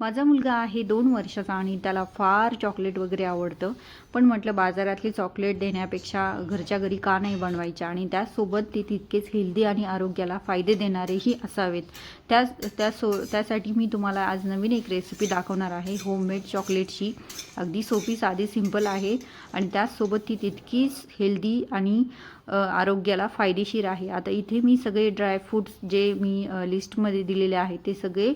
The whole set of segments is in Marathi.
माझा मुलगा आहे दोन वर्षाचा आणि त्याला फार चॉकलेट वगैरे आवडतं. पण म्हटलं बाजारातली चॉकलेट देण्यापेक्षा घरच्या घरी का नाही बनवायच्या? आणि त्याचसोबत ते तितकेच हेल्दी आणि आरोग्याला फायदे देणारेही असावेत. त्या त्या सो त्यासाठी मी तुम्हाला आज नवीन एक रेसिपी दाखवणार आहे. होममेड चॉकलेटची अगदी सोपी साधी सिंपल आहे. आणि त्याचसोबत ती तितकीच हेल्दी आणि आरोग्याला फायदेशीर आहे. आता इथे मी सगळे ड्रायफ्रूट्स जे मी लिस्टमध्ये दिलेले आहे ते सगळे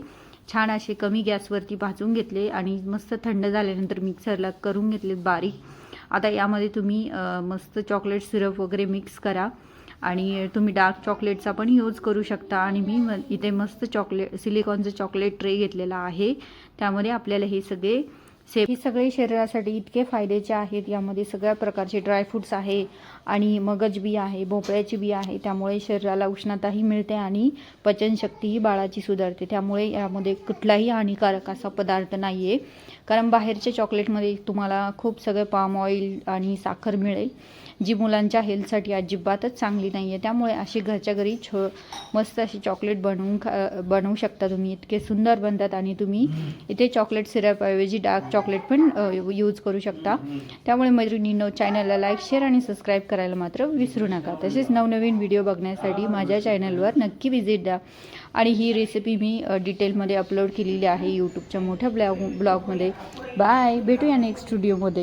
छान असे कमी गॅसवरती भाजून घेतले आणि मस्त थंड झाल्यानंतर मिक्सरला करून घेतले बारीक. आता यामध्ये तुम्ही मस्त चॉकलेट सिरप वगैरे मिक्स करा आणि तुम्ही डार्क चॉकलेटचा पण यूज करू शकता. आणि मी म- इथे मस्त चॉकलेट सिलिकॉनचं चॉकलेट ट्रे घेतलेला आहे. त्यामध्ये आपल्याला हे सगळे से हे सगळे शरीरासाठी इतके फायद्याचे आहेत. यामध्ये सगळ्या प्रकारचे ड्रायफ्रुट्स आहे आणि मगज बी आहे भोपळ्याची बी आहे. त्यामुळे शरीराला उष्णताही मिळते आणि पचनशक्तीही बाळाची सुधारते. त्यामुळे यामध्ये कुठलाही हानिकारक असा पदार्थ नाही आहे कारण बाहेरच्या चॉकलेटमध्ये तुम्हाला खूप सगळं पाम ऑइल आणि साखर मिळेल जी मुलांच्या हेल्थसाठी अजिबातच चांगली नाही आहे त्यामुळे अशी घरच्या घरी छ मस्त अशी चॉकलेट बनवून खा बनवू शकता तुम्ही. इतके सुंदर बनतात आणि तुम्ही इथे चॉकलेट सिरपऐवजी डार्क चॉकलेट पण यूज करू शकता. त्यामुळे मैत्रिणींनो चॅनलला लाईक शेअर आणि सबस्क्राईब करायला मात्र विसरू नका. तसेच नवनवीन व्हिडिओ बघण्यासाठी माझ्या चॅनलवर नक्की व्हिजिट द्या. आणि ही रेसिपी मी डिटेलमध्ये अपलोड केलेली आहे यूट्यूबच्या मोठ्या ब्लॉग ब्लॉगमध्ये बाय भेटूया नेक्स्ट स्टुडिओमध्ये